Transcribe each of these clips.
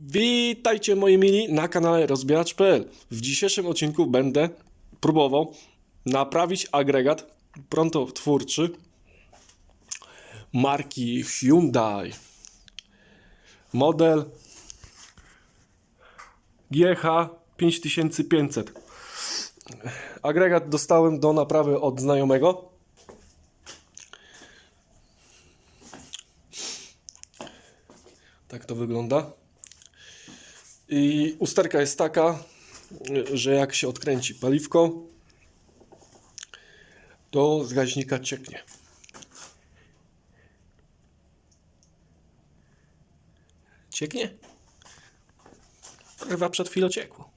Witajcie moi mili na kanale rozbieracz.pl. W dzisiejszym odcinku będę próbował naprawić agregat prądotwórczy marki Hyundai. Model GH 5500. Agregat dostałem do naprawy od znajomego. Tak to wygląda. I usterka jest taka, że jak się odkręci paliwko, to z gaźnika cieknie. Cieknie? Chyba przed chwilą ciekło.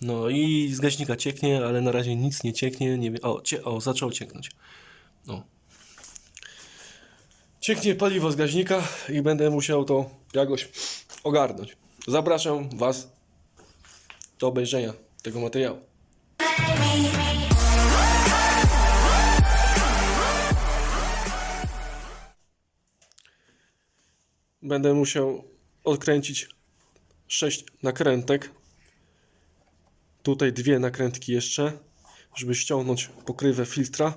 No i z gaźnika cieknie, ale na razie nic nie cieknie. Nie wiem. O, cie, o, zaczął cieknąć. No. Cieknie paliwo z gaźnika i będę musiał to jakoś ogarnąć. Zapraszam Was do obejrzenia tego materiału. Będę musiał odkręcić 6 nakrętek. Tutaj dwie nakrętki jeszcze, żeby ściągnąć pokrywę filtra.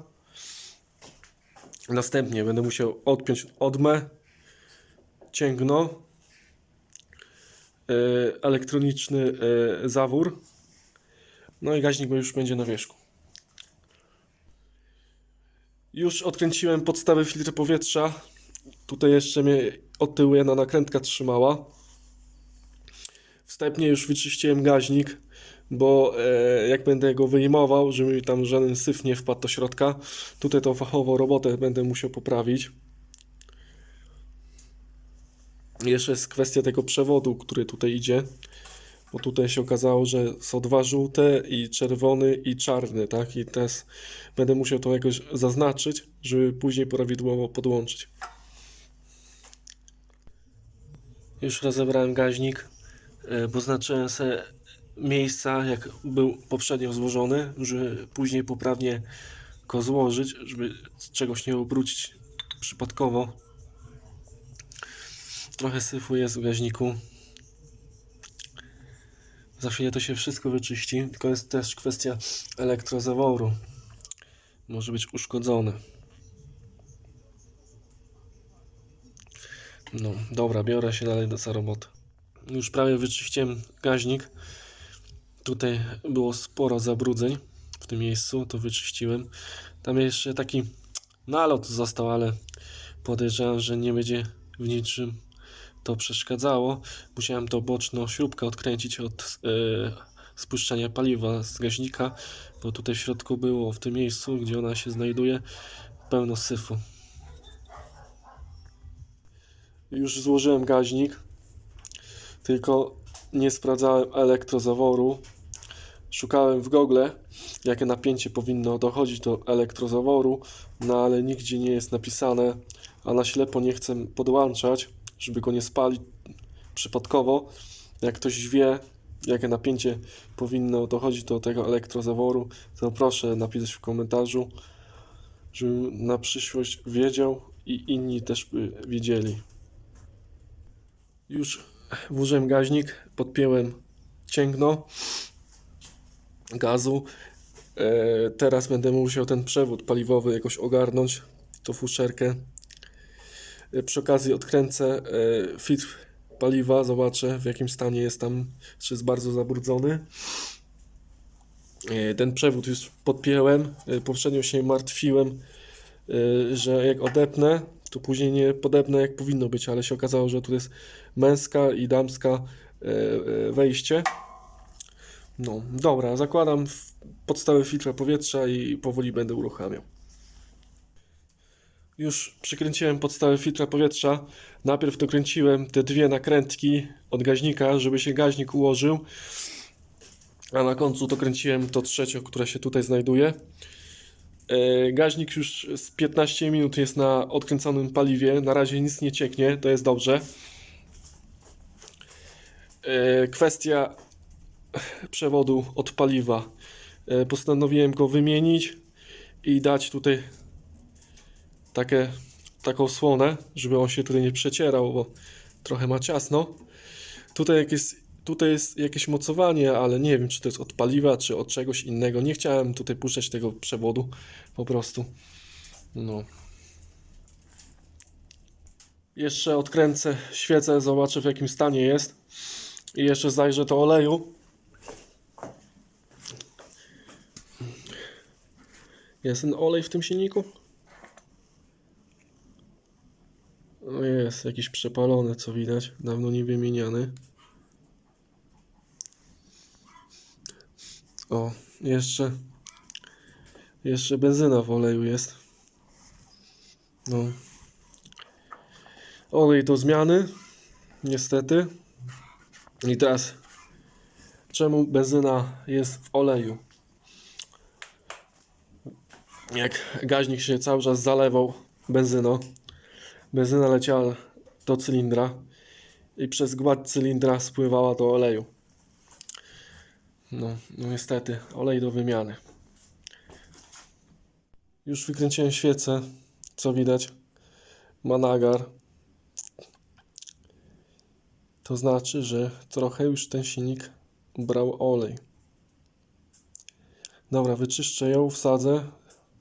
Następnie będę musiał odpiąć odmę, cięgno, elektroniczny e, zawór. No i gaźnik już będzie na wierzchu. Już odkręciłem podstawę filtra powietrza. Tutaj jeszcze mnie od tyłu jedna nakrętka trzymała. Wstępnie już wyczyściłem gaźnik, bo e, jak będę go wyjmował, żeby mi tam żaden syf nie wpadł do środka, tutaj tą fachową robotę będę musiał poprawić. Jeszcze jest kwestia tego przewodu, który tutaj idzie, bo tutaj się okazało, że są dwa żółte i czerwony i czarny, tak? I teraz będę musiał to jakoś zaznaczyć, żeby później prawidłowo podłączyć. Już rozebrałem gaźnik, e, poznaczyłem sobie miejsca, jak był poprzednio złożony, żeby później poprawnie go złożyć, żeby czegoś nie obrócić przypadkowo. Trochę syfu jest w gaźniku. Za chwilę to się wszystko wyczyści, tylko jest też kwestia elektrozaworu. Może być uszkodzony. No, dobra, biorę się dalej do za robotę. Już prawie wyczyściłem gaźnik. Tutaj było sporo zabrudzeń w tym miejscu, to wyczyściłem. Tam jeszcze taki nalot został, ale podejrzewam, że nie będzie w niczym to przeszkadzało. Musiałem to boczną śrubkę odkręcić od e, spuszczania paliwa z gaźnika, bo tutaj w środku było, w tym miejscu, gdzie ona się znajduje, pełno syfu. Już złożyłem gaźnik, tylko nie sprawdzałem elektrozaworu. Szukałem w Google, jakie napięcie powinno dochodzić do elektrozaworu, no ale nigdzie nie jest napisane, a na ślepo nie chcę podłączać, żeby go nie spalić przypadkowo. Jak ktoś wie, jakie napięcie powinno dochodzić do tego elektrozaworu, to proszę napisać w komentarzu, żebym na przyszłość wiedział i inni też by wiedzieli. Już włożyłem gaźnik, podpięłem cięgno gazu. E, teraz będę musiał ten przewód paliwowy jakoś ogarnąć, tą fuszerkę. Przy okazji odkręcę e, filtr paliwa, zobaczę w jakim stanie jest tam, czy jest bardzo zabrudzony. E, ten przewód już podpięłem. E, poprzednio się martwiłem, że jak odepnę, to później nie podepnę jak powinno być, ale się okazało, że tu jest męska i damska wejście. No, dobra, zakładam podstawę filtra powietrza i powoli będę uruchamiał. Już przykręciłem podstawę filtra powietrza. Najpierw dokręciłem te dwie nakrętki od gaźnika, żeby się gaźnik ułożył. A na końcu dokręciłem to trzecie, które się tutaj znajduje. E, Gaźnik już z 15 minut jest na odkręconym paliwie. Na razie nic nie cieknie, to jest dobrze. E, Kwestia przewodu od paliwa. E, Postanowiłem go wymienić i dać tutaj takie, taką słonę, żeby on się tutaj nie przecierał, bo trochę ma ciasno. Tutaj, jak jest, tutaj jest jakieś mocowanie, ale nie wiem, czy to jest od paliwa, czy od czegoś innego. Nie chciałem tutaj puszczać tego przewodu po prostu. No. Jeszcze odkręcę świecę, zobaczę w jakim stanie jest. I jeszcze zajrzę to oleju. Jest ten olej w tym silniku? O jest, jakiś przepalony, co widać. Dawno nie wymieniany. O, jeszcze. Jeszcze benzyna w oleju jest. No. Olej do zmiany. Niestety. I teraz. Czemu benzyna jest w oleju? Jak gaźnik się cały czas zalewał benzyną, benzyna leciała do cylindra i przez gładź cylindra spływała do oleju. No, no niestety, olej do wymiany. Już wykręciłem świecę, co widać. Ma nagar. To znaczy, że trochę już ten silnik brał olej. Dobra, wyczyszczę ją, wsadzę,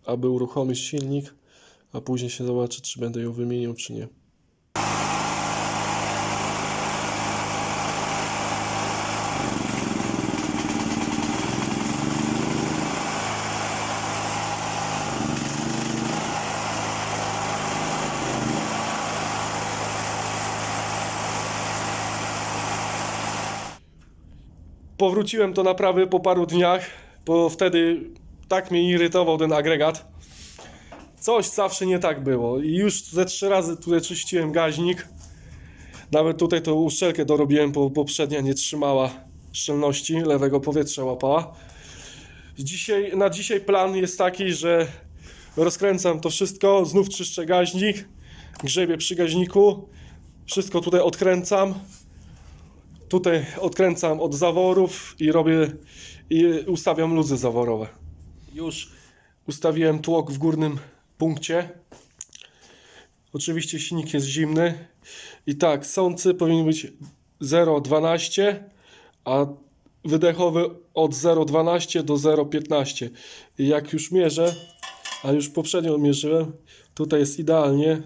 aby uruchomić silnik, a później się zobaczy, czy będę ją wymienił, czy nie. Powróciłem do naprawy po paru dniach, bo wtedy tak mnie irytował ten agregat. Coś zawsze nie tak było. I już ze trzy razy tutaj czyściłem gaźnik. Nawet tutaj tą uszczelkę dorobiłem, bo poprzednia nie trzymała szczelności, lewego powietrza łapała. Dzisiaj, na dzisiaj plan jest taki, że rozkręcam to wszystko, znów czyszczę gaźnik, grzebię przy gaźniku, wszystko tutaj odkręcam. Tutaj odkręcam od zaworów i robię i ustawiam luzy zaworowe. Już ustawiłem tłok w górnym punkcie. Oczywiście silnik jest zimny. I tak, sący powinien być 0,12, a wydechowy od 0,12 do 0,15. I jak już mierzę, a już poprzednio mierzyłem, tutaj jest idealnie,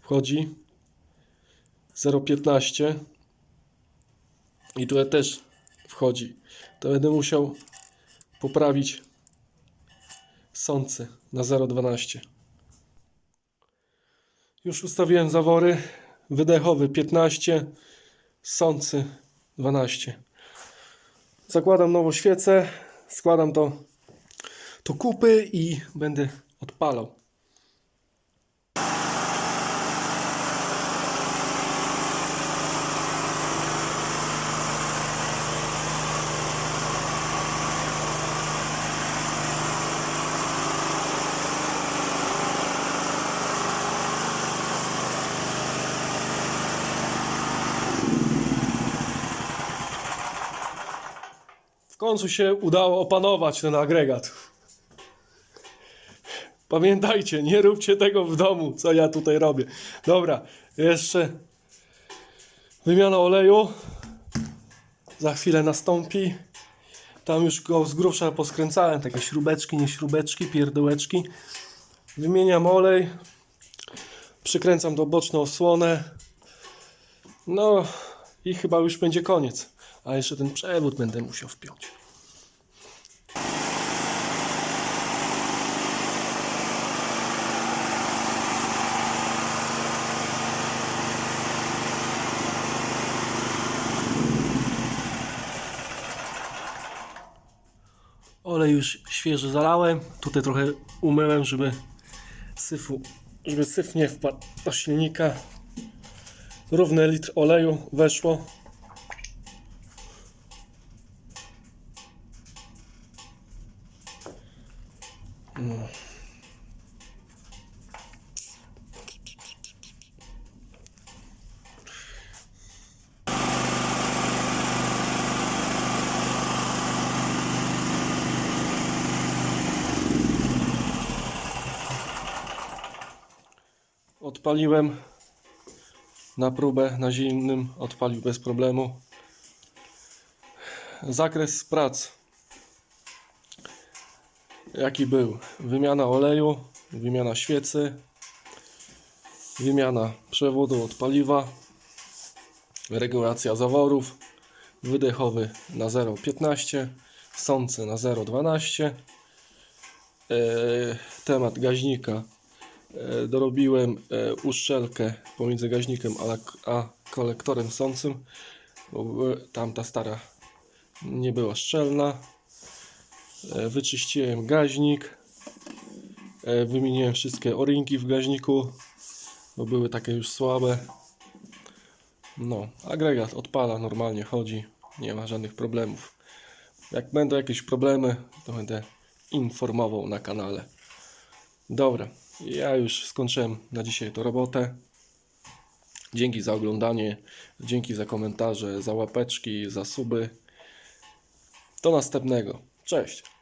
wchodzi 0,15 i tutaj też wchodzi. To będę musiał poprawić sący na 0,12. Już ustawiłem zawory. Wydechowy 15, sący 12. Zakładam nową świecę, składam to do kupy i będę odpalał. W końcu się udało opanować ten agregat. Pamiętajcie, nie róbcie tego w domu, co ja tutaj robię. Dobra, jeszcze wymiana oleju. Za chwilę nastąpi. Tam już go z grubsza poskręcałem, takie śrubeczki, nie śrubeczki, pierdołeczki. Wymieniam olej. Przykręcam do boczną osłonę. No i chyba już będzie koniec. A jeszcze ten przewód będę musiał wpiąć. Olej już świeży zalałem. Tutaj trochę umyłem, żeby syfu, żeby syf nie wpadł do silnika. Równy litr oleju weszło. Odpaliłem na próbę na zimnym odpalił bez problemu. Zakres prac jaki był? Wymiana oleju, wymiana świecy, wymiana przewodu od paliwa, regulacja zaworów, wydechowy na 0,15, sący na 0,12. E, temat gaźnika. E, dorobiłem e, uszczelkę pomiędzy gaźnikiem a, kolektorem sącym, były- tamta stara nie była szczelna. E, Wyczyściłem gaźnik. E, Wymieniłem wszystkie o-ringi w gaźniku, bo były takie już słabe. No, agregat odpala, normalnie chodzi, nie ma żadnych problemów. Jak będą jakieś problemy, to będę informował na kanale. Dobra, ja już skończyłem na dzisiaj tę robotę. Dzięki za oglądanie, dzięki za komentarze, za łapeczki, za suby. Do następnego. Cześć.